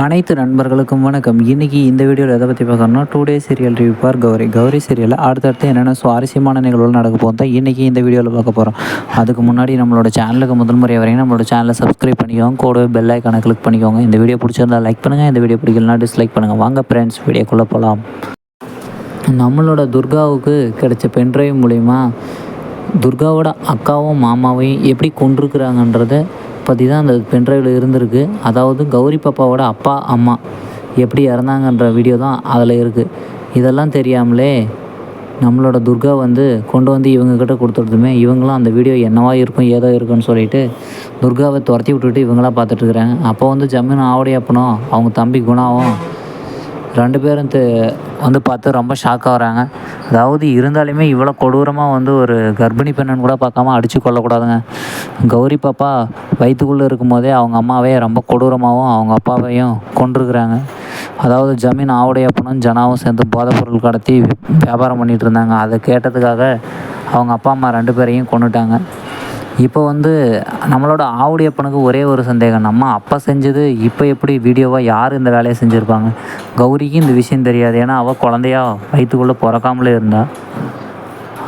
அனைத்து நண்பர்களுக்கும் வணக்கம். இன்றைக்கி இந்த வீடியோவில் எதை பற்றி பார்க்கணும்னா டூ டே சீரியல் ரிவ்யூ பார் கௌரி. கௌரி சீரியலில் அடுத்தடுத்து என்னென்ன சுவாரஸ்யமான நிகழ்வுகள் நடக்க போகும் தான் இன்றைக்கி இந்த வீடியோவில் பார்க்க போகிறோம் அதுக்கு முன்னாடி நம்மளோட சேனலுக்கு முதல் முறை வரைக்கும் நம்மளோட சேனலை சப்ஸ்கிரைப் பண்ணிக்கோங்க. கூடவே பெல் ஐக்கானை கிளிக் பண்ணிக்கோங்க. இந்த வீடியோ பிடிச்சிருந்தா லைக் பண்ணுங்கள் இந்த வீடியோ பிடிக்கலனா டிஸ்லைக் பண்ணுங்கள் வாங்க ஃப்ரெண்ட்ஸ் வீடியோக்குள்ளே போகலாம் நம்மளோட துர்காவுக்கு கிடைச்ச பென்ட்ரைவ் மூலிமா துர்காவோட அக்காவும் மாமாவையும் எப்படி கொண்டிருக்கிறாங்கன்றத பற்றி தான் அந்த பென்ட்ரைவில் இருந்திருக்கு. அதாவது கௌரி பாப்பாவோட அப்பா அம்மா எப்படி இறந்தாங்கன்ற வீடியோ தான் அதில் இருக்குது இதெல்லாம் தெரியாமலே நம்மளோட துர்கா வந்து கொண்டு வந்து இவங்கக்கிட்ட கொடுத்துடுதுமே இவங்களாம் அந்த வீடியோ என்னவா இருக்கும் ஏதோ இருக்குன்னு சொல்லிட்டு துர்காவை துரத்தி விட்டுட்டு இவங்களாம் பார்த்துட்ருக்குறாங்க அப்போ வந்து ஜமீன் ஆவடி அப்பனும் அவங்க தம்பி குணாவும் ரெண்டு பேரும் தெ வந்து பார்த்து ரொம்ப ஷாக் ஆகிறாங்க அதாவது இருந்தாலுமே இவ்வளோ கொடூரமாக வந்து ஒரு கர்ப்பிணி பெண்ணுன்னு கூட பார்க்காம அடித்து கொள்ளக்கூடாதுங்க கௌரி பாப்பா வயிற்றுக்குள்ளே இருக்கும்போதே அவங்க அம்மாவே ரொம்ப கொடூரமாகவும் அவங்க அப்பாவையும் கொண்டிருக்கிறாங்க அதாவது ஜமீன் ஆவுடையப்பனும் ஜனாவும் சேர்ந்து போதைப் பொருள் கடத்தி வியாபாரம் பண்ணிகிட்டு இருந்தாங்க அதை கேட்டதுக்காக அவங்க அப்பா அம்மா ரெண்டு பேரையும் கொண்டுட்டாங்க இப்போ வந்து நம்மளோட ஆவுடையப்பனுக்கு ஒரே ஒரு சந்தேகம். நம்ம அப்பா செஞ்சது இப்போ எப்படி? வீடியோவாக யார் இந்த வேலையை செஞ்சுருப்பாங்க? கௌரிக்கு இந்த விஷயம் தெரியாது. ஏன்னா அவள் குழந்தையா வயிற்றுக்குள்ளே பிறக்காமலே இருந்தாள்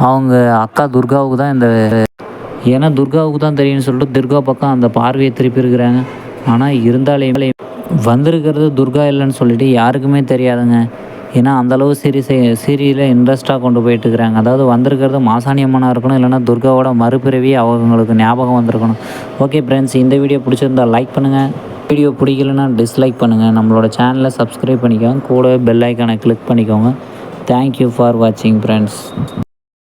அவங்க அக்கா துர்காவுக்கு தான் இந்த ஏன்னா துர்காவுக்கு தான் தெரியும்னு சொல்லிட்டு துர்கா பக்கம் அந்த பார்வையை திருப்பி இருக்கிறாங்க. ஆனால் இருந்தாலே வந்திருக்கிறது துர்கா இல்லைன்னு சொல்லிட்டு யாருக்குமே தெரியாதுங்க. ஏன்னா அந்தளவு சீரி சீரியலை இன்ட்ரெஸ்ட்டாக கொண்டு போயிட்டு இருக்கிறாங்க. அதாவது வந்திருக்கிறது மாசாணி அம்மனாக இருக்கணும் இல்லைனா துர்காவோட மறுபிறவி அவங்களுக்கு ஞாபகம் வந்திருக்கணும். ஓகே ஃப்ரெண்ட்ஸ் இந்த வீடியோ பிடிச்சிருந்தா லைக் பண்ணுங்கள் வீடியோ பிடிக்கலன்னா டிஸ்லைக் பண்ணுங்கள் நம்மளோட சேனலை சப்ஸ்கிரைப் பண்ணிக்கோங்க. கூடவே பெல் ஐக்கானை கிளிக் பண்ணிக்கோங்க. தேங்க்யூ ஃபார் வாட்சிங் ஃப்ரெண்ட்ஸ்